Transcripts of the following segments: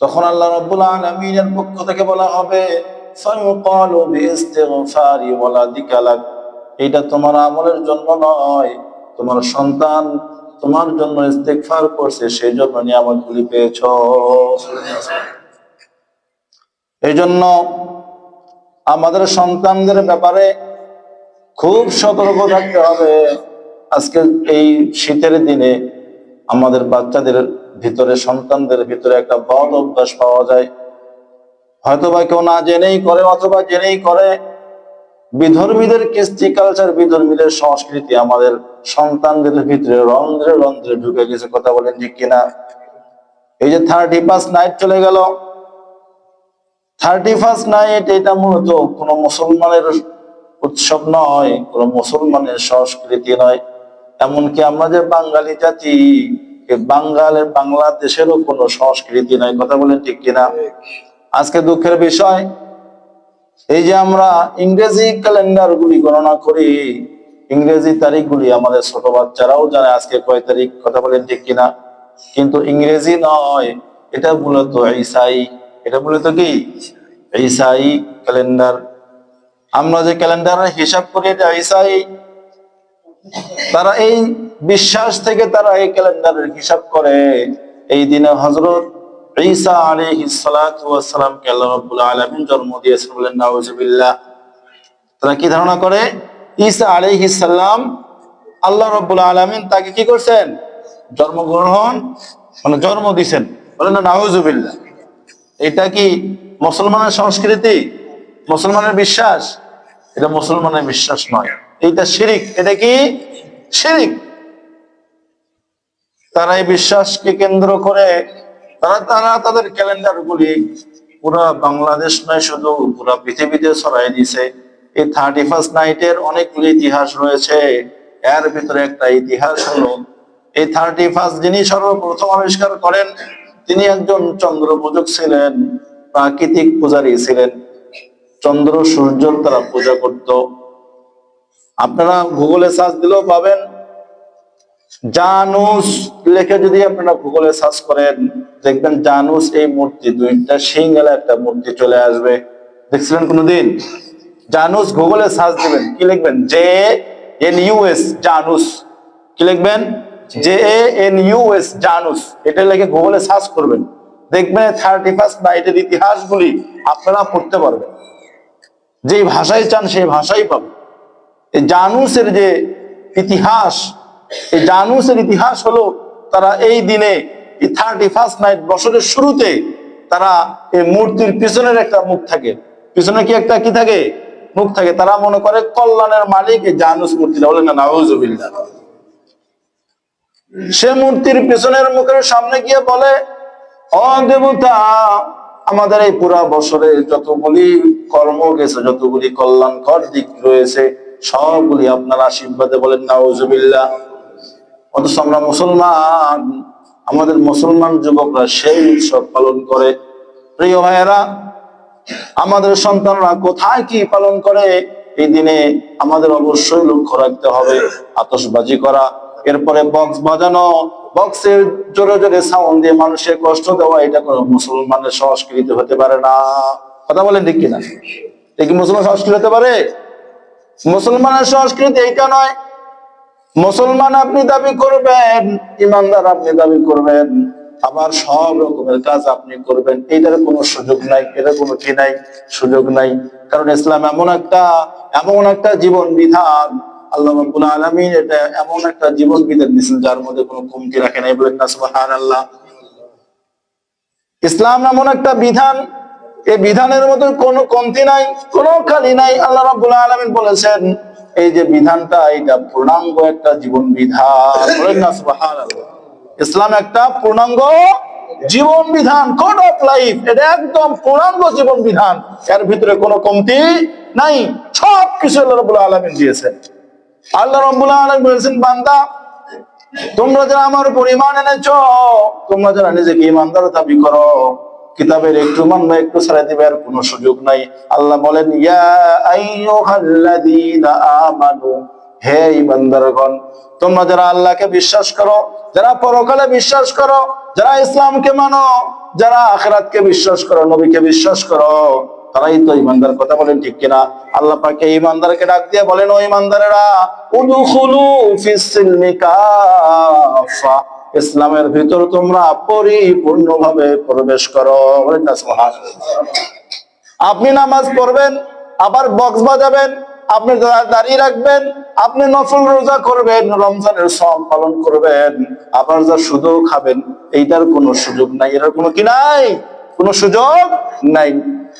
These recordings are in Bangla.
তখন আল্লাহ রাব্বুল আলামিনের পক্ষ থেকে বলা হবে এটা তোমার আমলের জন্য নয়, তোমার সন্তান তোমার জন্য ইস্তেগফার করছে, সেই জন্য নিয়ামতগুলি পেয়েছ। এই জন্য আমাদের সন্তানদের ব্যাপারে খুব সতর্ক থাকতে হবে। আজকে এই শীতের দিনে আমাদের বাচ্চাদের ভিতরে, সন্তানদের ভিতরে একটা বদ অভ্যাস পাওয়া যায়। হয়তোবা কেউ না জেনেই করে, অথবা জেনেই করে। বিধর্মীদের কৃষ্টি কালচার বিধর্মীদের সংস্কৃতি আমাদের সন্তানদের ভিতরে, রন্ধ্রে রন্ধ্রে ঢুকে গেছে, কথা বলেন ঠিক কিনা? এই যে থার্টি ফার্স্ট নাইট চলে গেল। থার্টি ফার্স্ট নাইট এটা মূলত কোনো মুসলমানের উৎসব নয়, কোনো মুসলমানের সংস্কৃতি নয়। এমনকি আমরা যে বাঙালি জাতি বাঙ্গালের বাংলাদেশেরও কোনো সংস্কৃতি নয় কথা বলেন ঠিক কিনা? আজকে দুঃখের বিষয়, এই যে আমরা ইংরেজি ক্যালেন্ডার গুলি গণনা করি, ইংরেজি তারিখ গুলি আমাদের ছোট বাচ্চারাও জানে আজকে কয় তারিখ, কথা বলেন ঠিক কিনা? কিন্তু ইংরেজি নয়, এটা মূলত ঈসাই, এটা মূলত কি? ঈসাই ক্যালেন্ডার। আমরা যে ক্যালেন্ডারের হিসাব করি, এটা ঈসাই তারা এই বিশ্বাস থেকে তারা এই ক্যালেন্ডারের হিসাব করে। এই দিনে হজরত ঈসা জন্ম দিয়েছেন বলেন তারা কি ধারণা করে? ঈসা আল্লাহ তাকে কি করছেন? জন্মগ্রহণ মানে জন্ম দিছেন বলেন নাউজুবিল্লাহ এটা কি মুসলমানের সংস্কৃতি? মুসলমানের বিশ্বাস? এটা মুসলমানের বিশ্বাস নয়। শিরিক। এটা কি? শিরিক। তারা এই বিশ্বাসকে কেন্দ্র করে তারা তারা তাদের ক্যালেন্ডার গুলি পুরা বাংলাদেশ নয়, শুধু পুরা পৃথিবীতে ছড়াই দিছে এই থার্টি ফার্স্ট নাইটের অনেকগুলি ইতিহাস রয়েছে। এর ভিতরে একটা ইতিহাস হলো, এই থার্টি ফার্স্ট যিনি সর্বপ্রথম আবিষ্কার করেন, তিনি একজন চন্দ্র পূজক ছিলেন, প্রাকৃতিক পূজারী ছিলেন। চন্দ্র, সূর্যর তারা পূজা করত। আপনারা গুগলে সার্চ দিলেও পাবেন। জানুস লেখে যদি আপনারা গুগলে সার্চ করেন, দেখবেন জানুস এই মূর্তি, দুইটা সিঙ্গেলা একটা মূর্তি চলে আসবে। দেখছিলেন কোনোদিন? জানুস গুগলে সার্চ দিবেন, কি লিখবেন? J N US Janus. কি লিখবেন? J N US Janus. এটা লিখে গুগলে সার্চ করবেন। দেখবেন থার্টি ফার্স্ট নাইটের ইতিহাসগুলি আপনারা পড়তে পারবেন। যে ভাষায় চান সেই ভাষাই পাবেন। এই জানুসের যে ইতিহাস, এই জানুসের ইতিহাস হলো তারা এই দিনে থার্টি ফার্স্ট নাইট বছরের শুরুতে তারা এই মূর্তির পিছনের একটা মুখ থাকে। পিছনে কি একটা কি থাকে? মুখ থাকে। তারা মনে করে কল্যাণের মালিক এই জানুস মূর্তিটা। বলে না সে মূর্তির পিছনের মুখের সামনে গিয়ে বলে অ দেবতা, আমাদের এই পুরা বছরে যতগুলি কর্ম গেছে, যতগুলি কল্যাণকর দিক রয়েছে সবগুলি আপনার আশীর্বাদে বলেন, নাউজুবিল্লাহ। অথচ আমরা মুসলমান, আমাদের মুসলমান যুবকরা সেই উৎসব পালন করে। প্রিয় ভাইয়েরা, আমাদের সন্তানরা কোথায় কি পালন করে? এই দিনে আমাদের অবশ্যই লক্ষ্য রাখতে হবে আতশবাজি করা, এরপরে বক্স বাজানো, বক্সের জোরে জোরে সাউন্ড দিয়ে মানুষের কষ্ট দেওয়া, এটা কোনো মুসলমানের সংস্কৃতি হতে পারে না। কথা বলেন ঠিক কিনা? এ কি মুসলমান সংস্কৃতি হতে পারে? মুসলমানের সংস্কৃতি এইটা নয়। মুসলমান আপনি দাবি করবেন, ইমানদার আপনি দাবি করবেন, আবার সব রকমের কাজ আপনি করবেন। এটার কোনো সুযোগ নাই, এটার কোনো কি নাই? সুযোগ নাই। কারণ ইসলাম এমন একটা এমন একটা জীবন বিধান। আল্লাহ রাব্বুল আলামিন এটা এমন একটা জীবন দিয়েছেন যার মধ্যে কোনো রাখে নাই ইসলাম এমন একটা বিধান এই বিধানের মধ্যে কোনো কমতি নাই, কোনো খালি নাই। আল্লাহ রাব্বুল আলামিন বলেছেন, এই যে বিধানটা, এটা পূর্ণাঙ্গ একটা জীবন বিধান। ইসলাম একটা পূর্ণাঙ্গ জীবন বিধান কোড অফ লাইফ এটা একদম পূর্ণাঙ্গ জীবন বিধান। এর ভিতরে কোনো কমতি নাই। সব কিছু আল্লাহ রব্বুল আলমিন দিয়েছেন। আল্লাহ রব্বুল আলমিন বলেছেন, বান্দা, তোমরা যারা আমার উপর ইমান এনেছ, তোমরা যারা নিজেকে ইমানদার দাবি করো কিতাবের একটু মান বা একটু ছেড়ে দিবে আর কোনো সুযোগ নাই। আল্লাহ বলেন হে ইমানদারগণ তোমরা যারা আল্লাহকে বিশ্বাস করো, যারা পরকালে বিশ্বাস করো, যারা ইসলামকে মানো, যারা আখেরাতকে বিশ্বাস করো, নবীকে বিশ্বাস করো, তারাই তো ইমানদার কথা বলেন ঠিক কিনা? আল্লাহ পাকে ইমানদারকে ডাক দিয়ে বলেন, ও ইমানদারেরা উদুখুলু ফিস ইসলামের ভিতর তোমরা পরিপূর্ণভাবে প্রবেশ করো। আপনি নামাজ পড়বেন, আবার বক্স বাজাবেন, আপনি দাঁড়িয়ে রাখবেন, আপনি নফল রোজা করবেন, রমজানের সম পালন করবেন, আবার যা সুযোগ খাবেন, এইটার কোনো সুযোগ নাই। এটার কোনো কি নাই? কোনো সুযোগ নাই।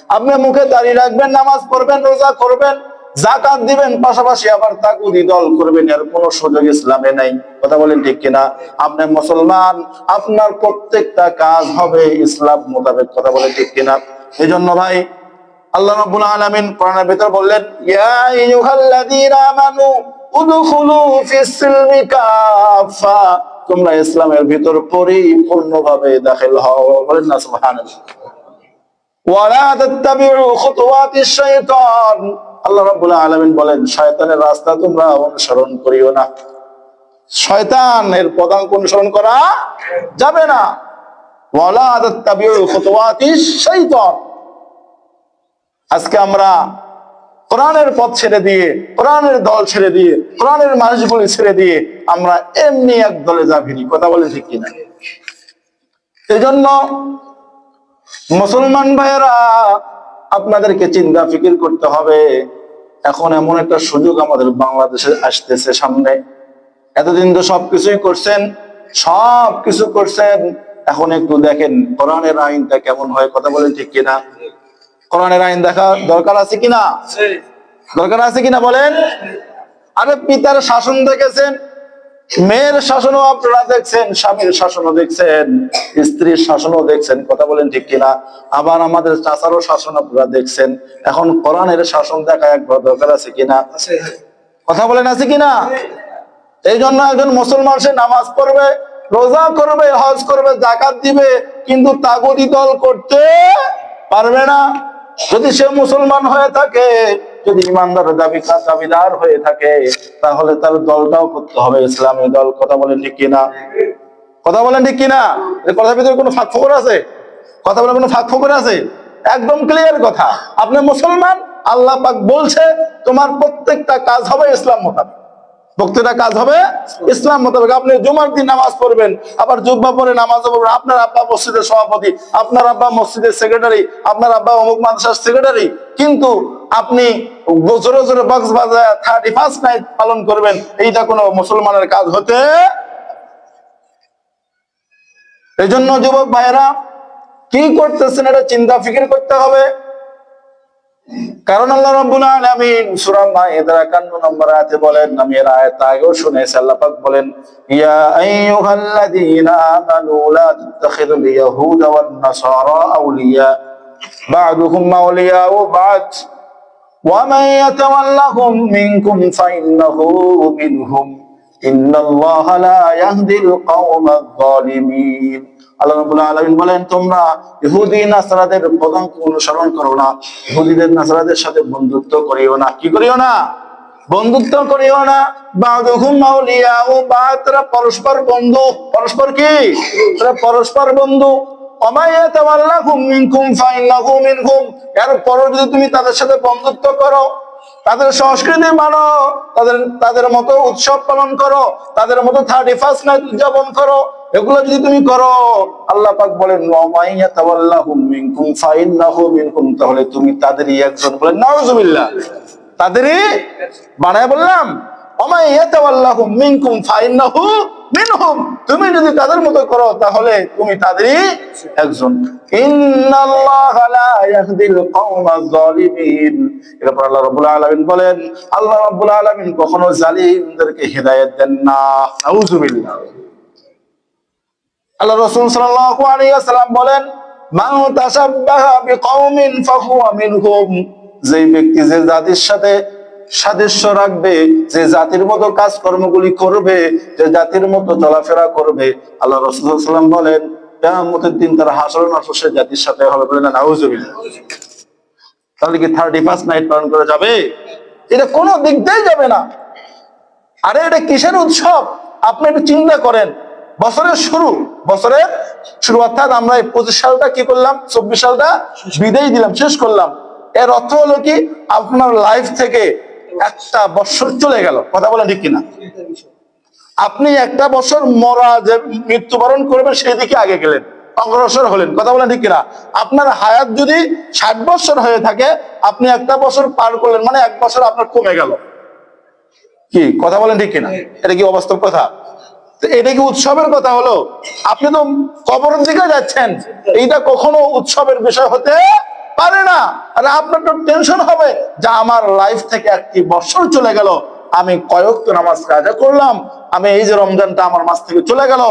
আপনি মুখে দাঁড়িয়ে রাখবেন, নামাজ পড়বেন, রোজা করবেন জাকাত দিবেন, পাশাপাশি আবার তাকুদি দল করবেন, এর কোনো সুযোগ ইসলামে নাই। কথা বলেন ঠিক কিনা? আপনি মুসলমান, আপনার প্রত্যেকটা কাজ হবে ইসলাম মোতাবেক, কথা বলেন ঠিক কিনা? এই জন্য ভাই, আল্লাহ রাব্বুল আলামিন কোরআনের ভিতর বললেন, ইয়া আইয়ুহাল্লাযীনা আমানু উদখুলু ফিস সিলমি কাফা তোমরা ইসলামের ভিতর পরিপূর্ণভাবে দাখিল হও। বলেন না, সুবহানাল্লাহ। ওয়ালা তাত্তাবিউ খুতুওয়াতিশ শাইতান আল্লাহ রাব্বুল আলামিন বলেন, শয়তানের রাস্তা তোমরা অনুসরণ করিও না। শয়তানের পদাঙ্ক অনুসরণ করা যাবে না। আজকে আমরা কোরআনের পথ ছেড়ে দিয়ে, কোরআনের দল ছেড়ে দিয়ে, কোরআনের মানুষগুলি ছেড়ে দিয়ে আমরা এমনি এক দলে যাবিনি কথা বলে কিনা? এই জন্য মুসলমান ভাইয়েরা আপনাদেরকে চিন্তা ফিকির করতে হবে। এখন এমন একটা সুযোগ আমাদের বাংলাদেশে আসতেছে সামনে। এতদিন তো সবকিছুই করছেন সব কিছু করছেন। এখন একটু দেখেন কোরআনের আইনটা কেমন হয় কথা বলেন ঠিক কিনা? কোরআনের আইন দেখা দরকার আছে কিনা? দরকার আছে কিনা বলেন? আরে পিতার শাসন দেখেছেন মেয়ের শাসনও আপনারা দেখছেন স্বামীর শাসনও দেখছেন স্ত্রীর শাসনও দেখছেন কথা বলেন ঠিক কিনা? আবার আমাদের চাচারও শাসন আপনারা দেখছেন। এখন কোরআনের শাসন দেখা একবার দরকার আছে কিনা? কথা বলেন আছে কিনা? এই জন্য একজন মুসলমান সে নামাজ পড়বে রোজা করবে হজ করবে জাকাত দিবে কিন্তু তাগতি দল করতে পারবে না। যদি সে মুসলমান হয়ে থাকে, যদি ইমানদার দাবি দাবিদার হয়ে থাকে, তাহলে তার দলটাও করতে হবে। ইসলামী দল কথা বলেন ঠিক কিনা? কথা বলেন ঠিক কিনা? কথার ভিতরে কোনো ফাঁক ফোকর আছে? কথা বলে কোনো ফাঁক ফোকর আছে? একদম ক্লিয়ার কথা। আপনি মুসলমান, আল্লাহ পাক বলছে, তোমার প্রত্যেকটা কাজ হবে ইসলাম মোতাবেক। প্রত্যেকটা কাজ হবে ইসলাম মোতাবেক। আপনি জুমার দিন নামাজ পড়বেন, আবার জুব্বা পরে নামাজ পড়বেন। আপনার আব্বা মসজিদের সভাপতি, আপনার আব্বা মসজিদের সেক্রেটারি আপনার আব্বা অমুক মাদ্রাসার সেক্রেটারি কিন্তু আপনি জোরে জোরে বক্স বাজায় থার্টি ফার্স্ট নাইট পালন করবেন, এইটা কোনো মুসলমানের কাজ হতে এই জন্য যুবক ভাইয়েরা, কি করতেছেন এটা চিন্তা, ফিকির করতে হবে। কারণ আল্লাহ রাব্বুল আলামিন সূরা মাইদার 51 নম্বর আয়াতে বলেন আমি এর আয়াত আগেও শুনেছি আল্লাহ পাক বলেন ইয়া আইয়ুহাল্লাযীনা আমানু লা তাত্তাখিযুল ইয়াহুদা ওয়ান নাসারা আউলিয়া বা'দুহুম আউলিয়াউ বা'দ ومن يتولهم منكم فإنه منهم إن الله لا يهدي القوم الظالمين আল্লাহ বলেন, তোমরা ইহুদি সাথে বন্ধুত্ব করিও না। কি করিও না? বন্ধুত্ব করিও না। বা পরস্পর বন্ধু। পরস্পর কি? পরস্পর বন্ধু। অমাইয়াতাওয়াল্লাহুম মিনকুম ফাইন্নাহু মিনহুম। এরপর যদি তুমি তাদের সাথে বন্ধুত্ব করো, তাদের সংস্কৃতি মানো, তাদের তাদের মতো উৎসব পালন করো, তাদের মতো থার্টি ফার্স্ট নাইট উদযাপন করো এগুলো যদি তুমি করো, আল্লাহ পাক বলেন তাহলে তুমি তাদেরই একজন বলেন নাউজুবিল্লাহ তাদেরই বানায় বললাম তুমি যদি তাদের মতো করো, তাহলে তুমি তাদেরই একজন। এরপর আল্লাহ রাব্বুল আলামিন বলেন, আল্লাহ কখনো জালিমদেরকে হেদায়েত দেন না আল্লাহ রসুল ওয়াসাল্লাম বলেন যে ব্যক্তি যে জাতির সাথে সাদৃশ্য রাখবে, যে জাতির মতো কাজকর্মগুলি করবে, যে জাতির মতো চলাফেরা করবে, আল্লাহ রসুল সাল্লাল্লাহু বলেন, কিয়ামতের দিন তার হাসর নাসর সে জাতির সাথে হবে বলেন না তাহলে কি থার্টি ফার্স্ট নাইট পালন করা যাবে? এটা কোনো দিক দিয়েই যাবে না। আরে এটা কিসের উৎসব? আপনি একটু চিন্তা করেন। বছরের শুরু বছরের শুরু, অর্থাৎ আমরা এই পঁচিশ সালটা কি করলাম, চব্বিশ সালটা বিদায় দিলাম, শেষ করলাম। এর অর্থ হলো কি, আপনার লাইফ থেকে একটা বছর চলে গেল। কথা বলেন ঠিক কিনা? আপনি একটা বছর মরা, যে মৃত্যুবরণ করবেন, সেই দিকে আগে গেলেন, অগ্রসর হলেন। কথা বলেন ঠিক কিনা? আপনার হায়াত যদি ষাট বছর হয়ে থাকে, আপনি একটা বছর পার করলেন মানে এক বছর আপনার কমে গেল। কি? কথা বলেন ঠিক কিনা? এটা কি অবাস্তব কথা? এটা কি উৎসবের কথা হলো? আপনি তো কবরের দিকে যাচ্ছেন। এইটা কখনো উৎসবের বিষয় হতে পারে না। আর আপনার তো টেনশন হবে যে আমার লাইফ থেকে একটি বছর চলে গেল। আমি কয়েক তো নামাজ কাজা করলাম। আমি এই যে রমজানটা আমার মাস থেকে চলে গেল।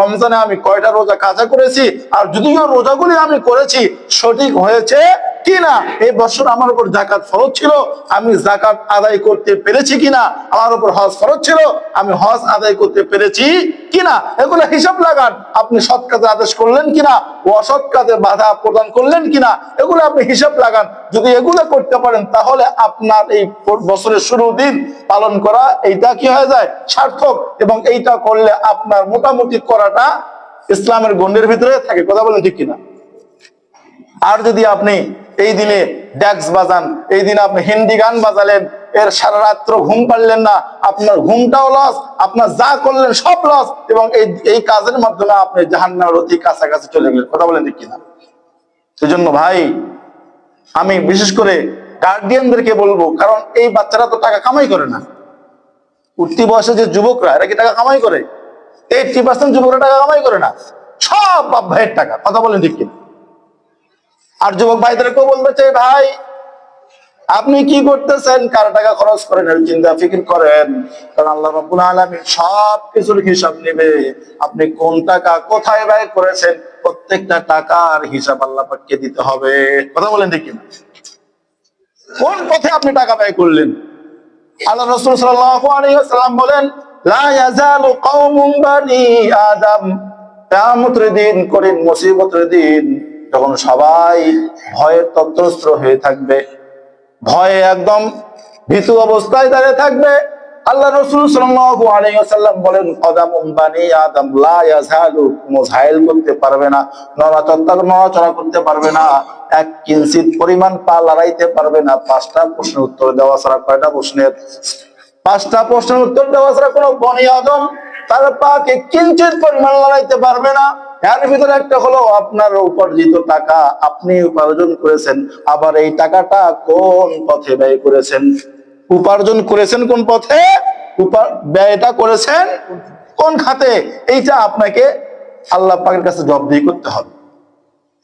রমজানে আমি কয়টা রোজা কাজা করেছি? আর যদিও রোজাগুলি আমি করেছি, সঠিক হয়েছে কি না এই বছর আমার উপর জাকাত ফরজ ছিল। আমি জাকাত আদায় করতে পেরেছি কিনা? আমার উপর হজ ফরজ ছিল। আমি হজ আদায় করতে পেরেছি কিনা? এগুলো হিসাব লাগান। আপনি সৎ কাজে আদেশ করলেন কিনা? ও অসৎ কাজে বাধা প্রদান করলেন কিনা? এগুলো আপনি হিসাব লাগান। যদি এগুলো করতে পারেন, তাহলে আপনার এই বছরের শুরু দিন পালন করা এইটা কি হয়ে যায়? সার্থক। এবং এইটা করলে আপনার মোটামুটি করাটা ইসলামের গণ্ডের ভিতরে থাকে। কথা বলেন ঠিক কিনা? আর যদি আপনি এই দিনে ড্যাক্স বাজান, এই দিনে আপনি হিন্দি গান বাজালেন, এর সারা রাত্র ঘুম পারলেন না, আপনার ঘুমটাও লস আপনার যা করলেন সব লস এবং এই এই কাজের মাধ্যমে আপনি জাহান্নার অতি কাছাকাছি চলে গেলেন। কথা বলেন ঠিক কিনা? সেজন্য ভাই, আমি বিশেষ করে গার্ডিয়ানদেরকে বলব, কারণ এই বাচ্চারা তো টাকা কামাই করে না। উঠতি বয়সে যে যুবকরা, এরা কি টাকা কামাই করে? এইটটি পার্সেন্ট যুবকরা টাকা কামাই করে না। সব বাপ ভাইয়ের টাকা, কথা বলেন ঠিক কিনা? আর যুবক ভাইদেরকেও বলতে চাই ভাই, আপনি কি করতেছেন? কার টাকা খরচ করেন? এর চিন্তা ফিকির করেন। কারণ আল্লাহ রাব্বুল আলামিন সব কিছুর হিসাব নেবে। আপনি কোন টাকা কোথায় ব্যয় করেছেন? প্রত্যেকটা টাকার হিসাব আল্লাহ পাককে দিতে হবে। কথা বলেন ঠিক কিনা? পথে আপনি টাকা ব্যয় করলেন? আল্লাহ রাসূল ওয়াসাল্লাম বলেন দিন করিন মুসিবতের দিন যখন সবাই ভয়ের তত্ত্বস্ত্র হয়ে থাকবে। ভয়ে একদম ভীতু অবস্থায় দাঁড়িয়ে থাকবে। আল্লাহ রসুল ওয়াসাল্লাম বলেন কদামুম বানি আদম, লা ইয়াজালু। মুজাইল করতে পারবে না নড়াচড়া নড়াচড়া করতে পারবে না, এক কিঞ্চিত পরিমাণ পা লড়াইতে পারবে না। পাঁচটা প্রশ্নের উত্তর দেওয়া ছাড়া কয়টা প্রশ্নের? পাঁচটা প্রশ্নের উত্তর দেওয়া ছাড়া কোনো বনি আদম তার পাকে কিঞ্চিত পরিমাণ লড়াইতে পারবে না। এর ভিতরে একটা হলো আপনার উপার্জিত টাকা আপনি উপার্জন করেছেন, আবার এই টাকাটা কোন পথে ব্যয় করেছেন? উপার্জন করেছেন কোন পথে? ব্যয়টা করেছেন কোন খাতে? এইটা আপনাকে আল্লাহ পাকের কাছে জবাবদিহি করতে হবে।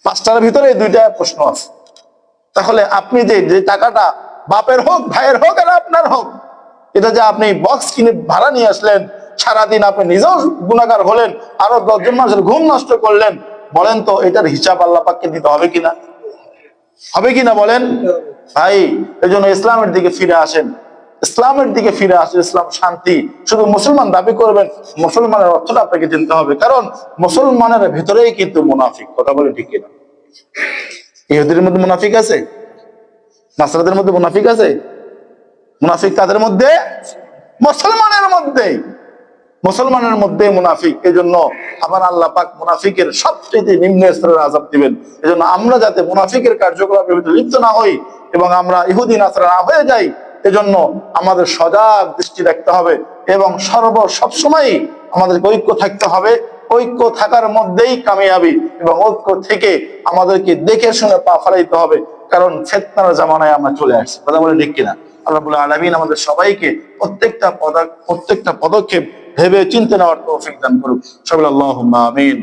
পাঁচটার ভিতরে দুইটা প্রশ্ন আছে। তাহলে আপনি যে যে টাকাটা বাপের হোক, ভাইয়ের হোক আর আপনার হোক, এটা যে আপনি বক্স কিনে ভাড়া নিয়ে আসলেন সারাদিন আপনি নিজেও গুণাগার হলেন, আরও দশজন মানুষের ঘুম নষ্ট করলেন, বলেন তো এটার হিসাব আল্লাহ পাককে দিতে হবে কিনা? হবে কিনা বলেন? ভাই এই জন্য ইসলামের দিকে ফিরে আসেন। ইসলামের দিকে ফিরে আসেন, ইসলাম শান্তি। শুধু মুসলমান দাবি করবেন, মুসলমানের অর্থটা আপনাকে চিনতে হবে। কারণ মুসলমানের ভেতরেই কিন্তু মুনাফিক, কথা বলে ঠিক কিনা? ইহুদির মধ্যে মুনাফিক আছে? নাসরাদের মধ্যে মুনাফিক আছে? মুনাফিক তাদের মধ্যে? মুসলমানের মধ্যে মুসলমানের মধ্যে মুনাফিক এই জন্য আবার আল্লাহ পাক মুনাফিকের সবচেয়ে নিম্ন স্তরের আজাব দিবেন। এই জন্য আমরা যাতে মুনাফিকের কার্যকলাপের ভিতরে লিপ্ত না হই এবং আমরা ইহুদিন আসরা না হয়ে যাই, এজন্য আমাদের সজাগ দৃষ্টি রাখতে হবে এবং সর্ব সবসময় আমাদেরকে ঐক্য থাকতে হবে। ঐক্য থাকার মধ্যেই কামিয়াবি এবং ঐক্য থেকে আমাদেরকে দেখে শুনে পা ফেলাইতে হবে, কারণ ফেতনার জামানায় আমরা চলে আসছি। কথা বলে ঠিক কিনা? আল্লাহ আলমিন আমাদের সবাইকে প্রত্যেকটা পদক প্রত্যেকটা পদক্ষেপ ভেবে চিন্তা নেওয়ার তৌফিক দান করুক। সবাই আল্লাহ আমিন।